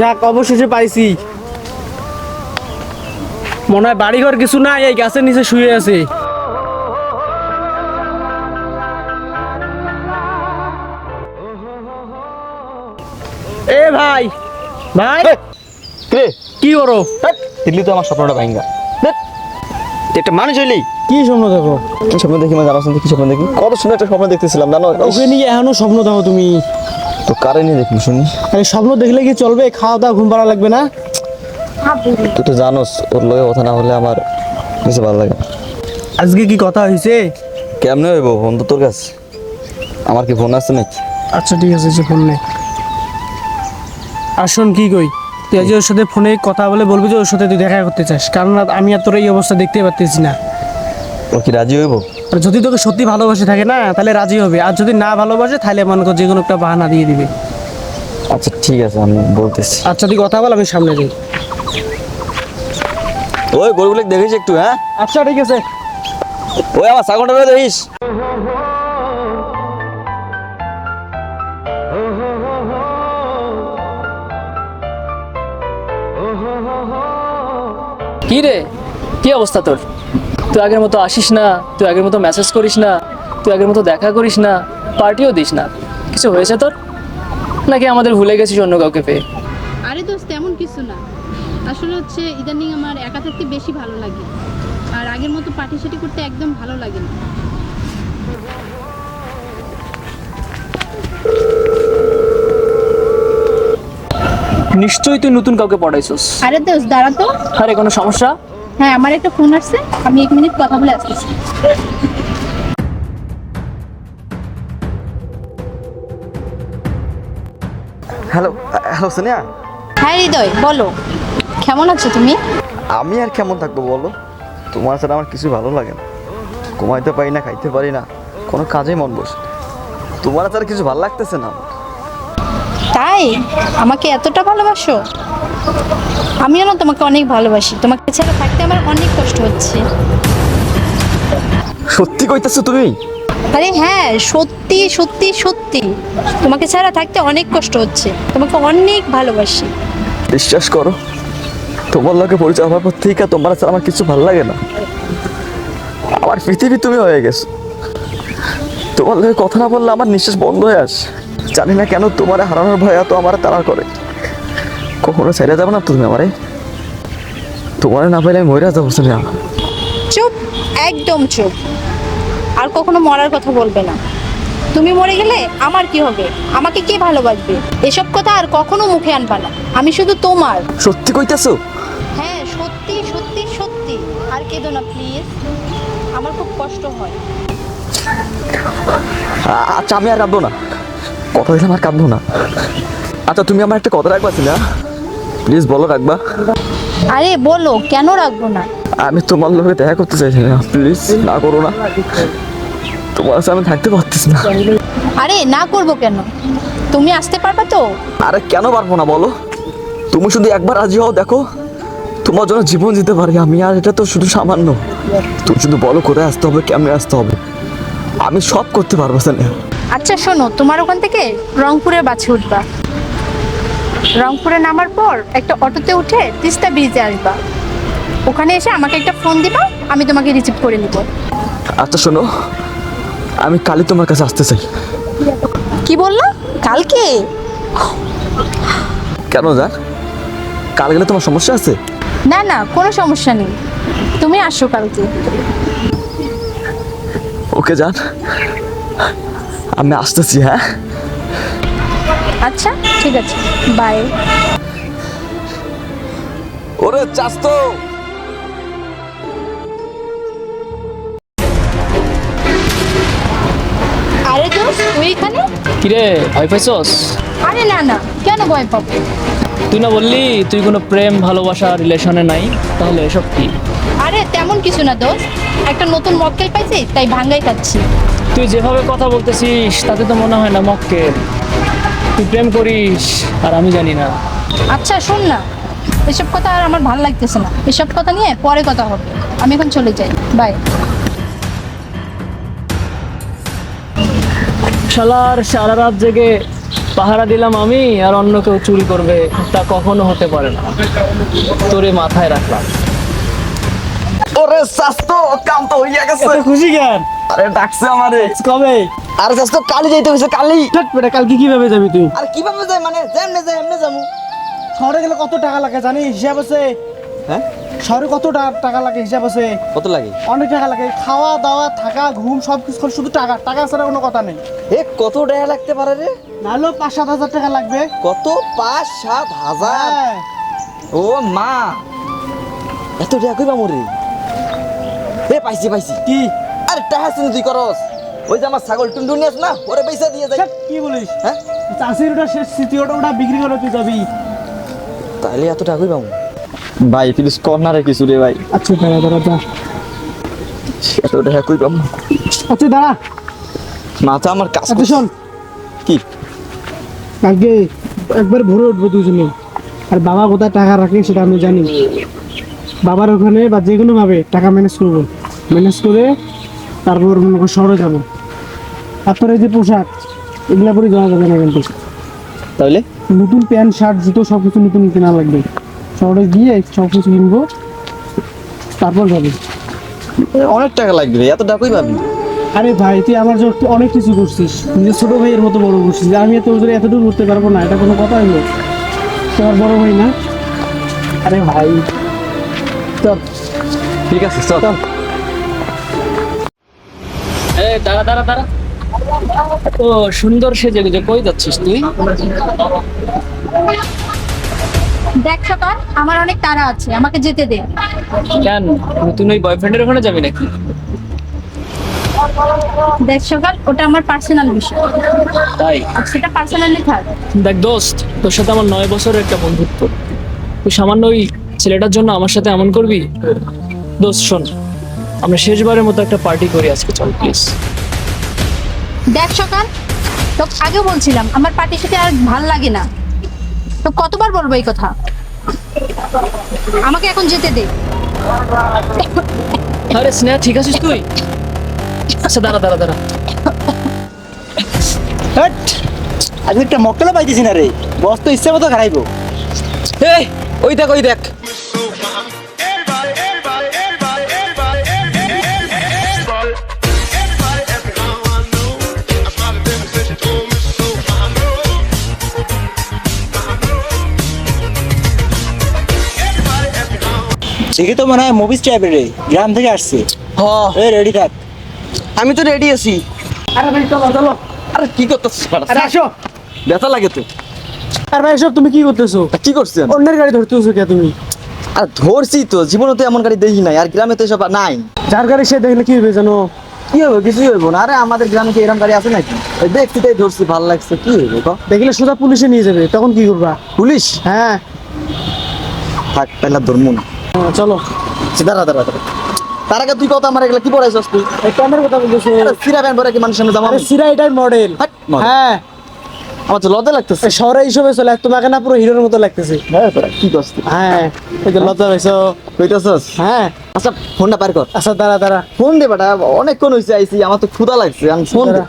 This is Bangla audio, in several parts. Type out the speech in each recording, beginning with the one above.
যাক অবশেষে পাইছি। মনে হয় বাড়িঘর কিছু নাই এই গাছের নিচে শুয়ে আছে। এ ভাই ভাই কি করো? দিল্লি তো আমার স্বপ্নটা ভাঙ্গা একটা মানুষ হইলি। কি স্বপ্ন দেখো? কি স্বপ্ন দেখি মানে জানাস কি স্বপ্ন দেখি? কত সুন্দর একটা স্বপ্ন দেখতেছিলাম জানো? ওকে নিয়ে এখনও স্বপ্ন দেখো তুমি। তো কারে নিয়ে দেখলি শুনি? আরে স্বপ্ন দেখলে কি চলবে? খাওয়া দাওয়া ঘুম পাড়া লাগবে না? তুই তো জানোস ওর লগে কথা না হলে আমার বেশি ভালো লাগে। আজকে কি কথা হয়েছে কেমনে হইব ফোন তো তোর কাছে? আমার কি ফোন আছে নাকি? আচ্ছা ঠিক আছে ফোন নেই আর শোন কি কই? তুই আজ ওর সাথে ফোনে কথা বলে বলবি যে ওর সাথে তুই দেখা করতে চাস। কারণ আমি আর তোর এই অবস্থা দেখতে পারতেছি না। ও কি রাজি হইব? আর যদি তোকে সত্যি ভালোবাসে থাকে না তাহলে রাজি হবে। আর যদি না ভালোবাসে তাহলে মনে কর যে কোনো একটা বাহানা দিয়ে দিবে। আচ্ছা ঠিক আছে আমি বলতেছি। আচ্ছা তুই কথা বল আমি সামনে যাই। ওই গরুগুলো দেখিস একটু হ্যাঁ? আচ্ছা ঠিক আছে। ওই আমার ছাগলটা দেখিস। কি রে? কি অবস্থা তোর? তুই আগের মতো আসিস না, তুই আগের মতো মেসেজ করিস না, তুই আগের মতো দেখা করিস না পার্টিও দিস না। কিছু হয়েছে তোর? নাকি আমাদের ভুলে গেছিস অন্য কাউকে পেয়ে? আরে দোস্ত, তেমন কিছু না। আসলে হচ্ছে ইদানিং আমার একা থাকতে বেশি ভালো লাগে। আর আগের মতো পার্টি সাটি করতে একদম ভালো লাগে না। নিশ্চয়ই তুই নতুন কাউকে পড়াইছিস। আরে দোস্ত দাঁড়া তো। আরে কোনো সমস্যা? হ্যাঁ আমার একটা ফোন আসছে আমি এক মিনিট কথা বলে আসতেছি। হ্যালো হ্যালো সোনিয়া হ্যাঁ হৃদয় বলো। কেমন আছো তুমি? আমি আর কেমন থাকব বলো? তোমার ছাড়া আমার কিছু ভালো লাগে না। ঘুমাইতে পারি না খাইতে পারি না। কোনো কাজেই মন বসে না। তোমার ছাড়া কিছু ভালো লাগতেছে না আমার। তাই? আমাকে এতটা ভালোবাসো? আমিও না তোমাকে অনেক ভালোবাসি। তোমাকে ছাড়া থাকতে আমার অনেক কষ্ট হচ্ছে। সত্যি কইতেছো তুমি? আরে হ্যাঁ সত্যি সত্যি সত্যি। তোমাকে ছাড়া থাকতে অনেক কষ্ট হচ্ছে। তোমাকে অনেক ভালোবাসি। বিশ্বাস করো তোমার লোকে পরিচয় হওয়ার পর থেকে তোমার ছাড়া আমার কিছু ভালো লাগে না। আমার পৃথিবী তুমি হয়ে গেছো। তোমার লোকে কথা না বললে আমার নিঃশ্বাস বন্ধ হয়ে আসে। জানি না কেন তোমার হারানোর ভয় এত আমার তাড়া করে। কখনো ছেড়ে যাবে না তুমি আমারে। তোমার না পাইলে আমি মরে যাব না চুপ একদম চুপ। আর কখনো মরার কথা বলবে না। তুমি মরে গেলে আমার কি হবে? আমাকে কে ভালোবাসবে? এসব কথা আর কখনো মুখে আনবা না। আমি শুধু তোমার। সত্যি কইতেছো? হ্যাঁ সত্যি সত্যি সত্যি। আর কেঁদো না প্লিজ আমার খুব কষ্ট হয়। আচ্ছা আমি আর কাঁদবো না। কথা দিলাম আর কাঁদবো না। আচ্ছা তুমি আমার একটা কথা রাখবা না প্লিজ বলো রাখবা। আরে বলো কেন রাখব না? আমি তোমার লোকে দেখা করতে চাইছি না প্লিজ না করো না। তোমার কাছে আমি থাকতে পারতেছি না। আরে না করব কেন? তুমি আসতে পারবে তো? আরে কেন পারব না বলো? তুমি শুধু একবার রাজি হও দেখো। তোমার জন্য জীবন দিতে পারি আমি আর এটা তো শুধু সামান্য। তুমি শুধু বলো কোথায় আসতে হবে কেমনে আসতে হবে? আমি সব করতে পারব স্যার আচ্ছা শোনো তোমার ওখান থেকে রংপুরের বাসে উঠবা। রংপুরে নামার পর একটা অটোতে উঠে তিস্তা ব্রিজে আসবা। ওখানে এসে আমাকে একটা ফোন দিবা আমি তোমাকে রিসিভ করে নিব। আচ্ছা শোনো আমি কালই তোমার কাছে আসতে চাই। কি বলল? কালকে? কেন জান কাল গেলে তোমার সমস্যা আছে? না না কোনো সমস্যা নেই। তুমি আসো কালকে। ওকে জান আমি আসতেছি হ্যাঁ? আচ্ছা ঠিক আছে। বাই ওরে চাস তো আরে তুই এখানে? কিরে ভয় পাইছস? আরে না না কেন ভয় পাবো? তুই না বললি তুই কোনো প্রেম ভালোবাসা রিলেশনে নাই তাহলে এসব কি? আরে তেমন কিছু না দোস্ত। একটা নতুন মক্কেল পাইছি তাই ভাঙ্গাই খাচ্ছি। তুই যেভাবে কথা বলতেছিস তাতে তো মনে হয় না মক্কেল তুই প্রেম করিস আর আমি জানি না। আচ্ছা শোন না। এসব কথা আর আমার ভালো লাগতেছে না। এসব কথা নিয়ে পরে কথা হবে। আমি এখন চলে যাই। বাই। শালার সারা রাত জেগে পাহারা দিলাম আমি আর অন্য কেউ চুরি করবে তা কখনো হতে পারে না। তোরে মাথায় রাখলাম। স্বাস্থ্য কাম তো হইয়া গেছে। খুশি কেন? আরে ডাকছে আমারে। কবে? আরে স্বাস্থ্য কালি যাইতে হইছে কালি। বেটা কালকে কীভাবে যাবি তুই? আর কীভাবে যাই মানে যেমনে যাই এমনে যামু শহরে গেলে কত টাকা লাগে জানি হিসাব আছে? হ্যাঁ? শহরে কত টাকা লাগে হিসাব আছে? কত লাগে? অনেক টাকা লাগে। খাওয়া দাওয়া থাকা ঘুম সব কিছু করে শুধু টাকা। টাকা ছাড়া কোনো কথা নেই। এ কত টাকা লাগতে পারে রে? নাহলে পাঁচ সাত হাজার টাকা লাগবে। কত? পাঁচ সাত হাজার? হ্যাঁ। ও মা! এত টাকা কইবা মোরে এ পাইছি পাইছি। কি? আরে টাকা চিনি তুই করস। ওই যে আমার ছাগল টুনটুনি আছে না ওরে পয়সা দিয়ে যাই। কি বলিস? হ্যাঁ? চাষির ওটা শেষ স্মৃতি ওটা ওটা বিক্রি করে তুই যাবি। তাহলে এত টাকা কইবা ভাই প্লিজ রে কিছু রে ভাই। আচ্ছা দাঁড়া দাঁড়া দাঁড়া এত টাকা কইবা আচ্ছা দাঁড়া। মাথা আমার কাজ আচ্ছা শোন। কি? কালকে একবার ভরে উঠবো দুজনে। আর বাবা কোথায় টাকা রাখে সেটা আমি জানি। বাবার ওখানে বা যে কোনো ভাবে টাকা ম্যানেজ করব। ম্যানেজ করে তারপর মনে করো শহরে যাব। আপনার এই যে পোশাক এগুলা পরে যাওয়া যাবে না কিন্তু। তাহলে? নতুন প্যান্ট শার্ট জুতো সব কিছু নতুন কেনা লাগবে। শহরে গিয়ে সব কিছু কিনবো তারপর যাবে। অনেক টাকা লাগবে এত টাকা কই পাবি। আরে ভাই তুই আমার জন্য অনেক কিছু করছিস। নিজের ছোট ভাইয়ের মতো বড় করছিস আমি এত ওদের এতটুকু করতে পারব না এটা কোনো কথা হলো তোমার বড় ভাই না? আরে ভাই চল। ঠিক আছে চল। দাঁড়া দাঁড়া দাঁড়া। ও সুন্দর সেজে গুজে। কই যাচ্ছিস তুই? দেখ সকাল আমার অনেক তাড়া আছে আমাকে যেতে দে। কেন? নতুন ওই বয়ফ্রেন্ডের ওখানে যাবি নাকি? দেখ সকাল ওটা আমার পার্সোনাল বিষয়। তাই? সেটা পার্সোনালি থাক। দেখ দোস্ত তোর সাথে আমার নয় বছরের একটা বন্ধুত্ব। তুই সামান্য ওই ছেলেটার জন্য আমার সাথে এমন করবি? দোস্ত শোন আমরা শেষবারের মতো একটা পার্টি করি আজকে চল প্লিজ দেখ সকাল তো আগেও বলছিলাম আমার পার্টির সাথে আর ভালো লাগে না। তো কতবার বলব এই কথা? আমাকে এখন যেতে দে। আরে স্নেহা ঠিক আছিস তুই? আচ্ছা দাঁড়া দাঁড়া দাঁড়া। হট আজকে একটা মক্কেলও পাইতেছি না রে। বস তো ইচ্ছে মতো খারাইবো এই ওই দেখ ওই দেখ। দেখে তো মনে হয় মুভিস টাইপের রে গ্রাম থেকে আসছে। হ। এ রেডি থাক। আমি তো রেডি আছি। আরে ভাই চলো চলো। আরে কি করতেছিস আরে আসো। ব্যথা লাগে তো। আর ভাই এসব তুমি কি করতেছো? তা কি করছেন অন্যের গাড়ি ধরতেছো কে তুমি? আর ধরছি তো জীবনে তো এমন গাড়ি দেখি নাই আর গ্রামে তো এসব নাই। যার গাড়ি সে দেখলে কি হবে জানো? কি হবে কিছুই হইব না। আরে আমাদের গ্রামে কি এরকম গাড়ি আছে নাকি? ওই দেখছি তাই ধরছি ভালো লাগছে কি হইব ক? দেখলে সোজা পুলিশে নিয়ে যাবে তখন কি করবা? পুলিশ? হ্যাঁ। থাক পেলা ধর্ম না। হ্যাঁ, চলো। সে দাঁড়া দাঁড়া দাঁড়া। তার আগে তুই কথা আমার এগুলা কি পড়াইছস তুই? প্যান্টের কথা বলতেছো। আরে সিরা প্যান্ট পরে কি মানুষের সামনে জামা সিরা এটাই মডেল হ্যাঁ। আমার তো লজ্জা লাগতেছে। শহরে এইসবে চলে তোমাকে না পুরো হিরোর মতো লাগতেছে। হ্যাঁ কি করছিস হ্যাঁ এই যে লজ্জা পাইছো কইতাছস? হ্যাঁ। আচ্ছা ফোনটা পার কর। আচ্ছা দাঁড়া দাঁড়া। ফোন দে বেটা অনেকক্ষণ হয়েছে আইসি আমার তো ক্ষুধা লাগছে আমি ফোন দাঁড়া।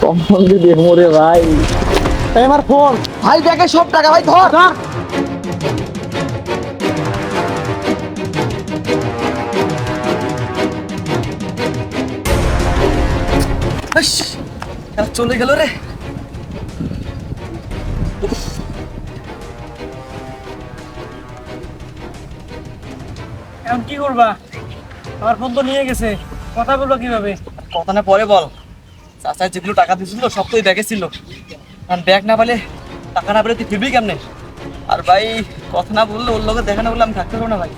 ফোন দিয়ে মোরে ভাই? আমার ফোন ভাই দেখে সব টাকা ভাই ধর। চলে গেল রে। এখন কি করবা? আমার ফোন তো নিয়ে গেছে। কথা বলবা কীভাবে? কথা না পরে বল। চাচা যেগুলো টাকা দিয়েছিল সব তো ব্যাগে ছিল। আর ব্যাগ না পেলে টাকা না পেলে তুই ফিরবি কেমনে? আর ভাই কথা না বললে ওর লোকে দেখা না বললে আমি থাকতে পারব না ভাই।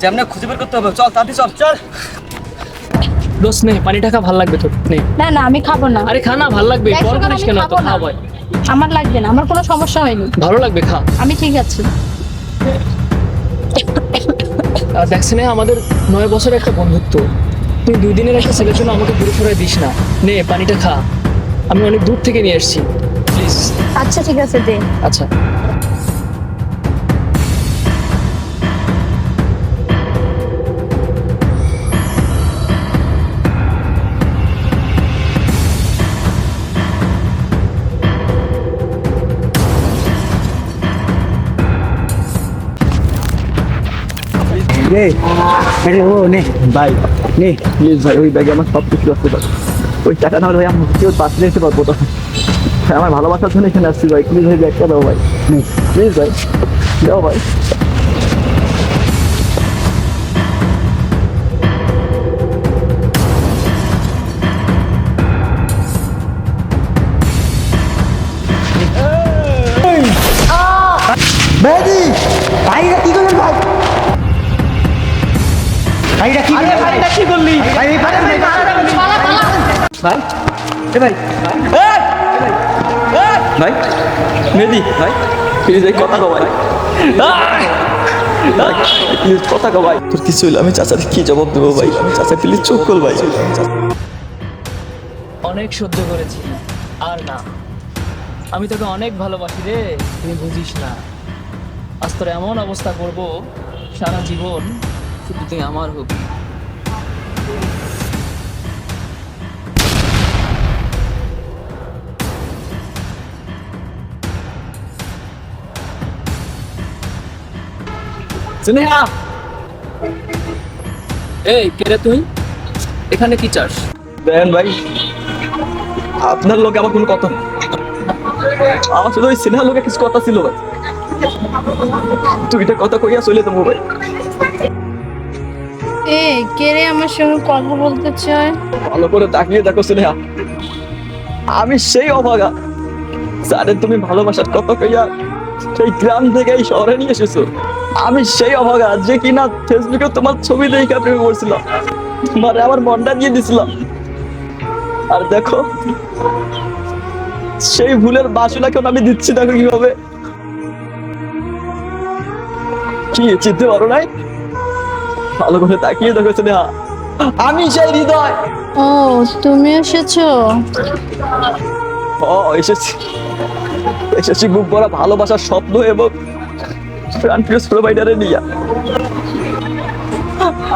যেমনি খুঁজে বের করতে হবে। চল তাড়াতাড়ি চল। চল। দোস্ত নে পানি টাকা ভালো লাগবে তোর নে না না আমি খাব না। আরে খা না ভালো লাগবে বল করিস কেন তো খা ভাই আমার লাগবে না আমার কোনো সমস্যা হয়নি। ভালো লাগবে খা। আমি ঠিক আছি। দেখছি না আমাদের নয় বছরের একটা বন্ধুত্ব। তুই দুই দিনের একটা ছেলের জন্য আমাকে দূরে সরাই দিস না। নে পানিটা খা। আমি অনেক দূর থেকে নিয়ে এসেছি। প্লিজ আচ্ছা ঠিক আছে দে। আচ্ছা। রে আরে ও নে। ভাই। নে। প্লিজ ভাই ওই ব্যাগে আমার সব কিছু আসতে পারে ওই টাকা না হলে ভাই আমি কেউ বাঁচিয়ে নিতে পারব তো আমার ভালোবাসার জন্য এখানে আসছি ভাই। প্লিজ ভাই ব্যাগটা দাও ভাই। প্লিজ ভাই দাও ভাই। ভাই। এ ভাই। ভাই। মেদি ভাই। প্লিজ এই কথা কো ভাই। প্লিজ কথা কো ভাই। তোর কিছু হইলে আমি চাচার কি জবাব দেবো ভাই? আমি চাচা প্লিজ চুপ কর ভাই। অনেক সহ্য করেছি আর না। আমি তোকে অনেক ভালোবাসি রে তুই বুঝিস না। আজ তোর এমন অবস্থা করব সারা জীবন শুধু তুই আমার হবি। স্নেহা! এই কে রে তুই? এখানে কি চাস? দেন ভাই আপনার লোকে আমার কোনো কথা নেই। আমার শুধু ওই সিনেমার লোকে কিছু কথা ছিল ভাই। তুইটা কথা কইয়া চলে দেবো ভাই। এ কে রে আমার সঙ্গে কথা বলতে চায়? ভালো করে তাকিয়ে দেখো স্নেহা। আমি সেই অভাগা স্যারের তুমি ভালোবাসার কথা কইয়া সেই গ্রাম থেকে এই শহরে নিয়ে এসেছ। আমি সেই অভাগা যে কিনা ফেসবুকে তোমার ছবি দেখে প্রেমে পড়ছিলাম। তোমার আমার মনটা দিয়ে দিছিলাম। আর দেখো, সেই ভুলের বাসুলা কেন আমি দিচ্ছি দেখো কীভাবে। কি চিনতে পারো নাই? ভালো করে তাকিয়ে দেখো স্নেহা। আমি সেই হৃদয়। ও তুমি এসেছ? এসেছি। এসেছি বুক ভরা ভালোবাসার স্বপ্ন এবং প্রাণ প্রিয় প্রোভাইডারে নিয়ে।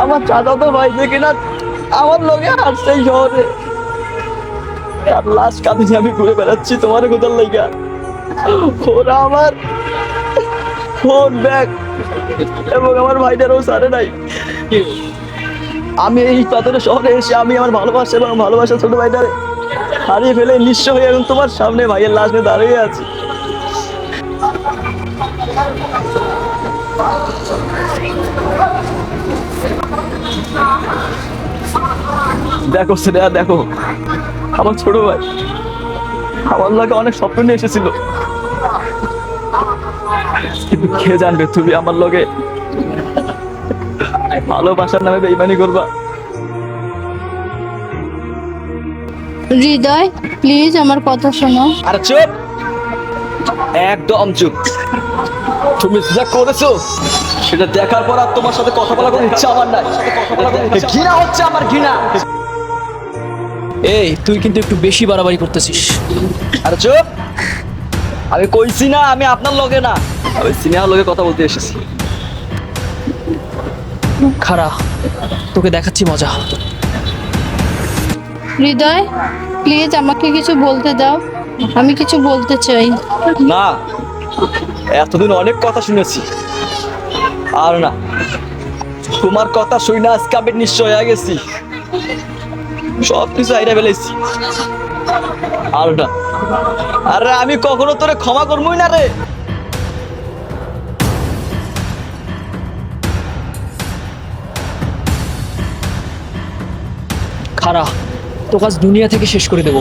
আমার চাচা তো ভাই যে কিনা আমার লগে আসছে এই শহরে। আর লাশ কাঁদে আমি ঘুরে বেড়াচ্ছি তোমার কোথার লাইগা ওরা আমার ফোন ব্যাগ এবং আমার ভাইটারও সারে নাই। আমি এই পাথরের শহরে এসে আমি আমার ভালোবাসা এবং ভালোবাসা ছোট ভাইটারে হারিয়ে ফেলে নিঃস্ব হয়ে এখন তোমার সামনে ভাইয়ের লাশ দাঁড়িয়ে আছি। দেখো সেটা দেখো। আমার ছোট ভাই, আমার লাগে অনেক স্বপ্ন নিয়ে এসেছিল। কিন্তু কে জানবে, তুমি আমার লগে ভালোবাসার নামে বেইমানি করবা? হৃদয় প্লিজ আমার কথা শোনো। আরে চুপ! একদম চুপ। তুমি যা করেছ সেটা দেখার পর আর তোমার সাথে কথা বলার কোনো ইচ্ছা আমার নাই। ঘৃণা হচ্ছে আমার ঘৃণা। এই তুই কিন্তু একটু বেশি বাড়াবাড়ি করতেছিস। আর চুপ! আমি কইছি না আমি আপনার লগে না। আমি সিনেমার লগে কথা বলতে এসেছি। খারা তোকে দেখাচ্ছি মজা। হৃদয়, প্লিজ আমাকে কিছু বলতে দাও। আমি কিছু বলতে চাই। না, এতদিন অনেক কথা শুনেছি। আর না, তোমার কথা শুই না আজকে আমি নিশ্চয় হয়ে গেছি। সব কিছু আইরা ফেলেছি। আর না, আরে আমি কখনো তোরে ক্ষমা করবই না রে। খারা তোকে আজ দুনিয়া থেকে শেষ করে দেবো।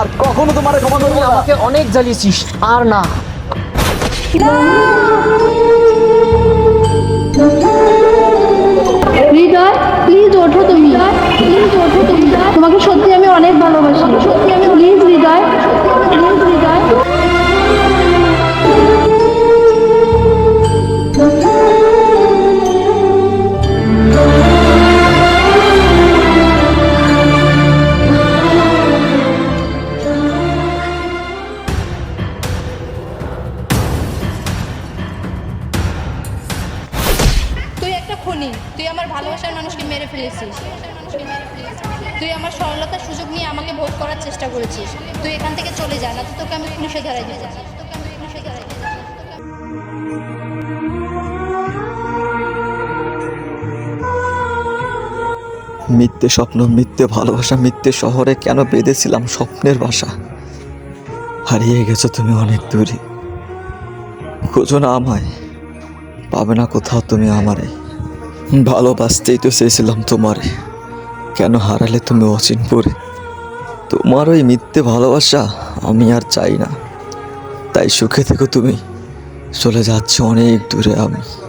আর কখনো তোমার ক্ষমা করব না। আমাকে অনেক জ্বালিয়েছিস আর না। হৃদয় প্লিজ ওঠো তুমি। প্লিজ ওঠো তুমি। তোমাকে সত্যি আমি অনেক ভালোবাসি। সত্যি আমি প্লিজ হৃদয় মিথ্যে স্বপ্ন, মিথ্যে ভালোবাসা, মিথ্যে শহরে কেন বেঁধেছিলাম স্বপ্নের বাসা? হারিয়ে গেছো তুমি অনেক দূরে। খোঁজো না আমায়, পাবে না কোথাও তুমি আমারে। ভালোবাসতেই তো চেয়েছিলাম তোমারে, কেন হারালে তুমি অচিনপুরে তোমার ওই মিথ্যে ভালোবাসা আমি আর চাই না। তাই সুখে থেকো তুমি, চলে যাচ্ছে অনেক দূরে আমি।